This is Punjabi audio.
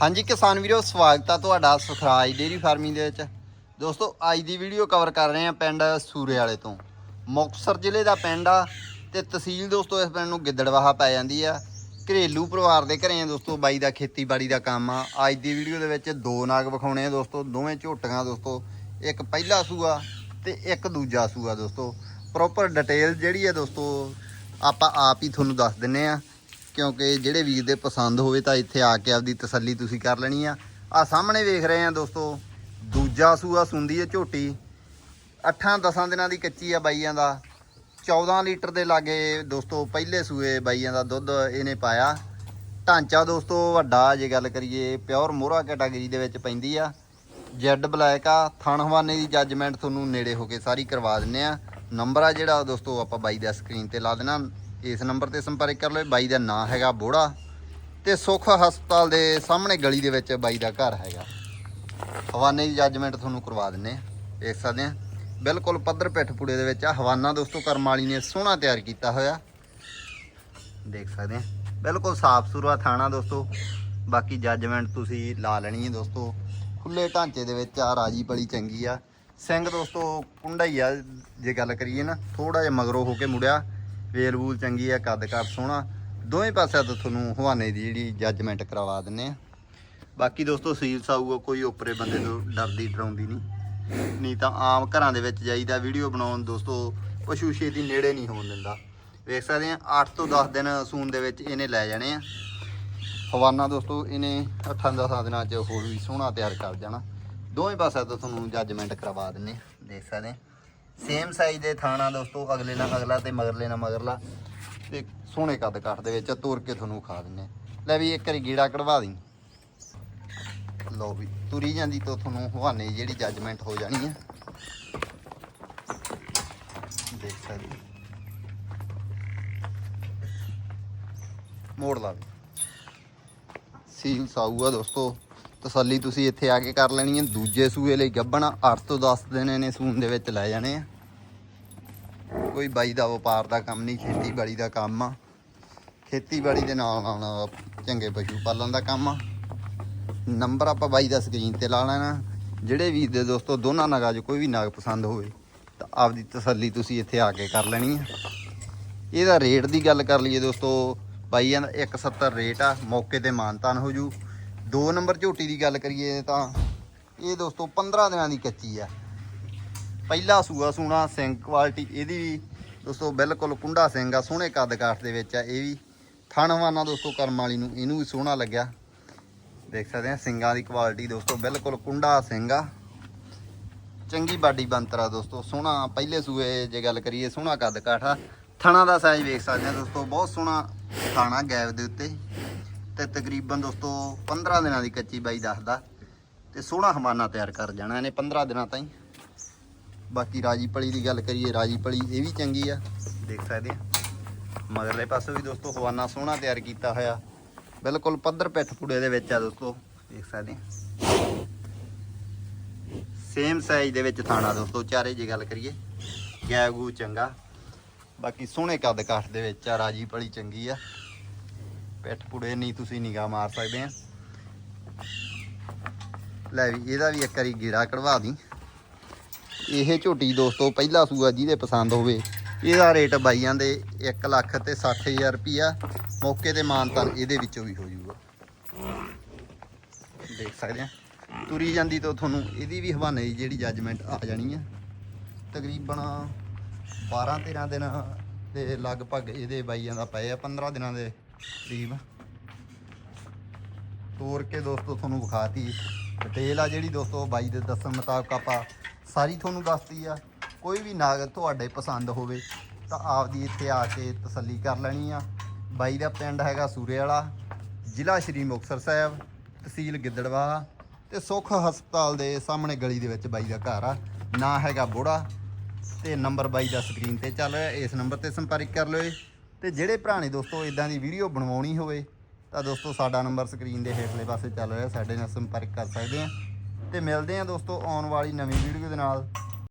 ਹਾਂਜੀ ਕਿਸਾਨ ਵੀਰੋ, ਸਵਾਗਤ ਆ ਤੁਹਾਡਾ ਸੁਖਰਾਜ ਡੇਰੀ ਫਾਰਮਿੰਗ ਦੇ ਵਿੱਚ। ਦੋਸਤੋ, ਅੱਜ ਦੀ ਵੀਡੀਓ ਕਵਰ ਕਰ ਰਹੇ ਆ ਪਿੰਡ ਸੂਰੇ ਵਾਲੇ ਤੋਂ। ਮੁਕਤਸਰ ਜ਼ਿਲ੍ਹੇ ਦਾ ਪਿੰਡ ਆ ਤੇ ਤਹਿਸੀਲ ਦੋਸਤੋ, ਇਸ ਪਿੰਡ ਨੂੰ ਗਿੱਦੜਵਾਹਾ ਪੈ ਜਾਂਦੀ ਆ। ਘਰੇਲੂ ਪਰਿਵਾਰ ਦੇ ਘਰੇ ਆ ਦੋਸਤੋ, ਬਾਈ ਦਾ ਖੇਤੀਬਾੜੀ ਦਾ ਕੰਮ ਆ। ਅੱਜ ਦੀ ਵੀਡੀਓ ਦੇ ਵਿੱਚ ਦੋ ਨਾਗ ਵਿਖਾਉਣੇ ਆ ਦੋਸਤੋ, ਦੋਵੇਂ ਝੋਟੀਆਂ ਦੋਸਤੋ, ਇੱਕ ਪਹਿਲਾ ਸੂਆ ਤੇ ਇੱਕ ਦੂਜਾ ਸੂਆ ਦੋਸਤੋ। ਪ੍ਰੋਪਰ ਡਿਟੇਲ ਜਿਹੜੀ ਆ ਦੋਸਤੋ, ਆਪਾਂ ਆਪ ਹੀ ਤੁਹਾਨੂੰ ਦੱਸ ਦਿੰਨੇ ਆ। ਕਿਉਂਕਿ ਜਿਹੜੇ ਵੀਰ ਦੇ ਪਸੰਦ ਹੋਵੇ ਤਾਂ ਇੱਥੇ ਆ ਕੇ ਆਪਦੀ ਤਸੱਲੀ ਤੁਸੀਂ ਕਰ ਲੈਣੀ ਆ। ਆ ਸਾਹਮਣੇ ਵੇਖ ਰਹੇ ਆ ਦੋਸਤੋ, ਦੂਜਾ ਸੂਆ ਸੁੰਦੀ ਹੈ ਝੋਟੀ। 8-10 ਦਿਨਾਂ ਦੀ ਕੱਚੀ ਆ ਬਾਈਆਂ ਦਾ। 14 ਲੀਟਰ ਦੇ ਲਾਗੇ ਦੋਸਤੋ ਪਹਿਲੇ ਸੂਏ ਬਾਈਆਂ ਦਾ ਦੁੱਧ ਇਹਨੇ ਪਾਇਆ। ਢਾਂਚਾ ਦੋਸਤੋ ਵੱਡਾ ਜੇ ਗੱਲ ਕਰੀਏ, ਪਿਓਰ ਮੋਹਰਾ ਕੈਟਾਗਰੀ ਦੇ ਵਿੱਚ ਪੈਂਦੀ ਆ। ਜੈਡ ਬਲੈਕ ਆ, ਥਣ ਹਵਾਨੇ ਦੀ ਜੱਜਮੈਂਟ ਤੁਹਾਨੂੰ ਨੇੜੇ ਹੋ ਕੇ ਸਾਰੀ ਕਰਵਾ ਦਿੰਨੇ ਆ। ਨੰਬਰ ਆ ਜਿਹੜਾ ਦੋਸਤੋ ਆਪਾਂ ਬਾਈ ਦਾ ਸਕਰੀਨ ਤੇ ਲਾ ਦੇਣਾ। ਇਸ ਨੰਬਰ ਤੇ ਸੰਪਰਕ ਕਰ ਲਓ ਬਾਈ ਦਾ ਨਾਂ ਹੈਗਾ ਬੋੜਾ ਤੇ ਸੁੱਖ ਹਸਪਤਾਲ ਦੇ ਸਾਹਮਣੇ ਗਲੀ ਦੇ ਵਿੱਚ ਬਾਈ ਦਾ ਘਰ ਹੈਗਾ। ਹਵਾਨੇ ਦੀ ਜੱਜਮੈਂਟ ਤੁਹਾਨੂੰ ਕਰਵਾ ਦਿੰਨੇ ਆ, ਦੇਖ ਸਕਦੇ ਆ। ਬਿਲਕੁਲ ਪੱਧਰ ਪਿੱਠ ਪੁੜੇ ਦੇ ਵਿੱਚ ਆ। ਹਵਾਨਾ ਦੋਸਤੋ, ਕਰਮ ਵਾਲੀ ਨੇ ਸੋਹਣਾ ਤਿਆਰ ਕੀਤਾ ਹੋਇਆ। ਦੇਖ ਸਕਦੇ ਆ। ਬਿਲਕੁਲ ਸਾਫ਼ ਸੁਥਰਾ ਥਾਣਾ ਦੋਸਤੋ। ਬਾਕੀ ਜੱਜਮੈਂਟ ਤੁਸੀਂ ਲਾ ਲੈਣੀ ਹੈ ਦੋਸਤੋ। ਖੁੱਲੇ ਢਾਂਚੇ ਦੇ ਵਿੱਚ ਆ, ਰਾਜੀ ਪਲੀ ਚੰਗੀ ਆ। ਸਿੰਘ ਦੋਸਤੋ, ਕੁੰਡਾ ਹੀ ਆ, ਜੇ ਗੱਲ ਕਰੀਏ ਨਾ ਥੋੜਾ ਜਿਹਾ ਮਗਰੋਂ ਹੋ ਕੇ ਮੁੜਿਆ। ਵੇਲ ਵੂਲ ਚੰਗੀ ਆ, ਕੱਦ ਕਰ ਸੋਹਣਾ। ਦੋਵੇਂ ਪਾਸਿਆਂ ਤੋਂ ਤੁਹਾਨੂੰ ਹਵਾਨੇ ਦੀ ਜਿਹੜੀ ਜੱਜਮੈਂਟ ਕਰਵਾ ਦਿੰਨੇ ਆ। ਬਾਕੀ ਦੋਸਤੋ, ਸੀਲ ਸਾਊਗਾ ਕੋਈ ਉੱਪਰੇ ਬੰਦੇ ਤੋਂ ਡਰਦੀ, ਡਰਾਉਂਦੀ ਨਹੀਂ। ਨਹੀਂ ਤਾਂ ਆਮ ਘਰਾਂ ਦੇ ਵਿੱਚ ਜਾਈਦਾ ਵੀਡੀਓ ਬਣਾਉਣ, ਦੋਸਤੋ, ਪਸ਼ੂ ਛੇਤੀ ਨੇੜੇ ਨਹੀਂ ਹੋਣ ਦਿੰਦਾ। ਵੇਖ ਸਕਦੇ ਆ 8 ਤੋਂ 10 ਦਿਨ ਸੂਨ ਦੇ ਵਿੱਚ ਇਹਨੇ ਲੈ ਜਾਣੇ ਆ। ਹਵਾਨਾ ਦੋਸਤੋ, ਇਹਨੇ 8-10 ਦਿਨਾਂ ਚ ਹੋਰ ਵੀ ਸੋਹਣਾ ਤਿਆਰ ਕਰ ਜਾਣਾ। ਦੋਵੇਂ ਪਾਸਿਆਂ ਤੋਂ ਤੁਹਾਨੂੰ ਜੱਜਮੈਂਟ ਕਰਵਾ ਦਿੰਨੇ ਆ। ਦੇਖ ਸਕਦੇ ਸੇਮ ਸਾਈਜ਼ ਦੇ ਥਾਣਾ ਦੋਸਤੋ, ਅਗਲੇ ਨਾਲ ਅਗਲਾ ਤੇ ਮਗਰਲੇ ਨਾਲ ਮਗਰਲਾ। ਤੇ ਸੋਹਣੇ ਕੱਦ ਕੱਟ ਦੇ ਵਿੱਚ, ਤੋਰ ਕੇ ਤੁਹਾਨੂੰ ਖਾ ਦਿੰਨੇ ਲੈ ਵੀ ਇੱਕ ਵਾਰੀ ਗੀੜਾ ਕਢਵਾ ਦੀ। ਲਓ ਵੀ, ਤੁਰੀ ਜਾਂਦੀ ਤੋਂ ਤੁਹਾਨੂੰ ਹਵਾਨੇ ਦੀ ਜਿਹੜੀ ਜੱਜਮੈਂਟ ਹੋ ਜਾਣੀ ਹੈ ਦੇਖ ਸਕਦੇ ਮੋੜ ਲਾ ਵੀ। ਸੀਲ ਸਾਊਆ ਦੋਸਤੋ। ਤਸੱਲੀ ਤੁਸੀਂ ਇੱਥੇ ਆ ਕੇ ਕਰ ਲੈਣੀ ਹੈ, ਦੂਜੇ ਸੂਏ ਲਈ ਗੱਬਣਾ 8 ਤੋਂ 10 ਦਿਨ ਇਹਨੇ ਸੂਨ ਦੇ ਵਿੱਚ ਲੈ ਜਾਣੇ ਆ। ਕੋਈ ਬਾਈ ਦਾ ਵਪਾਰ ਦਾ ਕੰਮ ਨਹੀਂ, ਖੇਤੀਬਾੜੀ ਦਾ ਕੰਮ ਆ। ਖੇਤੀਬਾੜੀ ਦੇ ਨਾਲ ਨਾਲ ਚੰਗੇ ਪਸ਼ੂ ਪਾਲਣ ਦਾ ਕੰਮ ਆ। ਨੰਬਰ ਆਪਾਂ ਬਾਈ ਦਾ ਸਕਰੀਨ ਤੇ ਲਾ ਲੈਣਾ। ਜਿਹੜੇ ਵੀ ਦੇ ਦੋਸਤੋ, ਦੋਨਾਂ ਨਗਾਂ 'ਚ ਕੋਈ ਵੀ ਨਗ ਪਸੰਦ ਹੋਵੇ, ਤਾਂ ਆਪਦੀ ਤਸੱਲੀ ਤੁਸੀਂ ਇੱਥੇ ਆ ਕੇ ਕਰ ਲੈਣੀ ਹੈ ਇਹਦਾ ਰੇਟ ਦੀ ਗੱਲ ਕਰ ਲਈਏ ਦੋਸਤੋ, ਬਾਈਆਂ ਦਾ 170 ਰੇਟ ਆ, ਮੌਕੇ ਤੇ ਮਾਨਤਾਨ ਹੋ ਜੂ। ਦੋ ਨੰਬਰ ਝੋਟੀ ਦੀ ਗੱਲ ਕਰੀਏ ਤਾਂ ਇਹ ਦੋਸਤੋ 15 ਦਿਨਾਂ ਦੀ ਕੱਚੀ ਆ। ਪਹਿਲਾ ਸੂਆ ਸੂਣਾ ਸਿੰਘ ਕੁਆਲਿਟੀ ਇਹਦੀ ਵੀ ਦੋਸਤੋ ਬਿਲਕੁਲ ਕੁੰਡਾ ਸਿੰਘ ਆ, ਸੋਹਣੇ ਕੱਦ ਕਾਠ ਦੇ ਵਿੱਚ ਆ, ਇਹ ਵੀ ਥਣਵਾਨਾ ਦੋਸਤੋ ਕਰਮ ਵਾਲੀ ਨੂੰ ਇਹਨੂੰ ਵੀ ਸੋਹਣਾ ਲੱਗਿਆ। ਦੇਖ ਸਕਦੇ ਆ ਸਿੰਗਾਂ ਦੀ ਕੁਆਲਿਟੀ ਦੋਸਤੋ ਬਿਲਕੁਲ ਕੁੰਡਾ ਸਿੰਘ ਆ। ਚੰਗੀ ਬਾਡੀ ਬੰਤਰਾ ਦੋਸਤੋ, ਸੋਹਣਾ ਪਹਿਲੇ ਸੂਏ ਜੇ ਗੱਲ ਕਰੀਏ ਸੋਹਣਾ ਕੱਦ ਕਾਠਾ ਥਣਾ ਦਾ ਸਾਈਜ਼ ਵੇਖ ਸਕਦੇ ਆ ਦੋਸਤੋ, ਬਹੁਤ ਸੋਹਣਾ ਥਾਣਾ ਗੈਪ ਦੇ ਉੱਤੇ। ਤੇ ਤਕਰੀਬਨ ਦੋਸਤੋ 15 ਦਿਨਾਂ ਦੀ ਕੱਚੀ ਬਾਈ ਦੱਸਦਾ ਤੇ ਸੋਹਣਾ ਹਮਾਨਾ ਤਿਆਰ ਕਰ ਜਾਣਾ ਇਹਨੇ 15 ਦਿਨਾਂ ਤਾਈਂ। ਬਾਕੀ ਰਾਜੀ ਪਲੀ ਦੀ ਗੱਲ ਕਰੀਏ ਰਾਜੀ ਪਲੀ ਇਹ ਵੀ ਚੰਗੀ ਆ, ਦੇਖ ਸਕਦੇ ਆ। ਮਗਰਲੇ ਪਾਸੇ ਵੀ ਦੋਸਤੋ ਹਵਾਨਾ ਸੋਹਣਾ ਤਿਆਰ ਕੀਤਾ ਹੋਇਆ। ਬਿਲਕੁਲ ਪੱਧਰ ਪਿੱਠ ਪੁੜੇ ਦੇ ਵਿੱਚ ਆ ਦੋਸਤੋ, ਦੇਖ ਸਕਦੇ ਆ। ਸੇਮ ਸਾਈਜ਼ ਦੇ ਵਿੱਚ ਥਾਣਾ ਦੋਸਤੋ, ਚਾਰੇ ਜੇ ਗੱਲ ਕਰੀਏ ਗੈਗੂ ਚੰਗਾ। ਬਾਕੀ ਸੋਹਣੇ ਕੱਦ ਕਾਠ ਦੇ ਵਿੱਚ ਆ ਰਾਜੀ ਪਲੀ ਚੰਗੀ ਆ। ਪਿੱਠ ਪੁੜੇ ਨਹੀਂ, ਤੁਸੀਂ ਨਿਗਾਹ ਮਾਰ ਸਕਦੇ ਆ। ਲੈ ਵੀ, ਇਹਦਾ ਵੀ ਇੱਕ ਵਾਰੀ ਗੇੜਾ ਕਢਵਾ ਦੀ। ਇਹ ਝੋਟੀ ਦੋਸਤੋ, ਪਹਿਲਾ ਸੂਆ ਜਿਹਦੇ ਪਸੰਦ ਹੋਵੇ, ਇਹਦਾ ਰੇਟ ਬਾਈਆਂ ਦੇ 1 ਲੱਖ ਤੇ 60000 ਰੁਪਿਆ ਮੌਕੇ ਤੇ ਮਾਨਤਾਨ ਇਹਦੇ ਵਿੱਚੋਂ ਵੀ ਹੋ ਜਾਊਗਾ। ਦੇਖ ਸਕਦੇ ਆ। ਤੁਰੀ ਜਾਂਦੀ ਤੋਂ ਤੁਹਾਨੂੰ ਇਹਦੀ ਵੀ ਹਵਾਨੇ ਦੀ ਜਿਹੜੀ ਜੱਜਮੈਂਟ ਆ ਜਾਣੀ ਆ। ਤਕਰੀਬਨ 12 13 ਦਿਨਾਂ ਦੇ ਲਗਭਗ ਇਹਦੇ ਬਾਈਆਂ ਦਾ ਪਏ ਆ 15 ਦਿਨਾਂ ਦੇ ਕਰੀਬ ਤੋਰ ਕੇ ਦੋਸਤੋ ਤੁਹਾਨੂੰ ਵਿਖਾਤੀ। ਡਿਟੇਲ ਆ ਜਿਹੜੀ ਦੋਸਤੋ, ਬਾਈ ਦੇ ਦੱਸਣ ਮੁਤਾਬਕ ਆਪਾਂ ਸਾਰੀ ਤੁਹਾਨੂੰ ਦੱਸਤੀ ਆ। ਕੋਈ ਵੀ ਨਾਗ ਤੁਹਾਡੇ ਪਸੰਦ ਹੋਵੇ, ਤਾਂ ਆਪਦੀ ਇੱਥੇ ਆ ਕੇ ਤਸੱਲੀ ਕਰ ਲੈਣੀ ਆ। ਬਾਈ ਦਾ ਪਿੰਡ ਹੈਗਾ ਸੂਰੇ ਵਾਲਾ ਜ਼ਿਲ੍ਹਾ ਸ਼੍ਰੀ ਮੁਕਤਸਰ ਸਾਹਿਬ, ਤਹਿਸੀਲ ਗਿੱਦੜਵਾ ਤੇ ਸੁੱਖ ਹਸਪਤਾਲ ਦੇ ਸਾਹਮਣੇ ਗਲੀ ਦੇ ਵਿੱਚ ਬਾਈ ਦਾ ਘਰ ਆ। ਨਾਂ ਹੈਗਾ ਬੋੜਾ ਤੇ ਨੰਬਰ ਬਾਈ ਦਾ ਸਕਰੀਨ ਤੇ ਚੱਲ ਰਿਹਾ। ਇਸ ਨੰਬਰ ਤੇ ਸੰਪਰਕ ਕਰ ਲਿਓ ਤੇ ਜਿਹੜੇ ਭਰਾ ਨੇ ਦੋਸਤੋ ਇਦਾਂ ਦੀ ਵੀਡੀਓ ਬਣਵਾਉਣੀ ਹੋਵੇ, ਤਾਂ ਦੋਸਤੋ ਸਾਡਾ ਨੰਬਰ ਸਕਰੀਨ ਦੇ ਹੇਠਲੇ ਪਾਸੇ ਚੱਲ ਰਿਹਾ, ਸਾਡੇ ਨਾਲ ਸੰਪਰਕ ਕਰ ਸਕਦੇ ਆ। ਤੇ ਮਿਲਦੇ ਆ ਦੋਸਤੋ ਆਉਣ ਵਾਲੀ ਨਵੀਂ ਵੀਡੀਓ ਦੇ ਨਾਲ।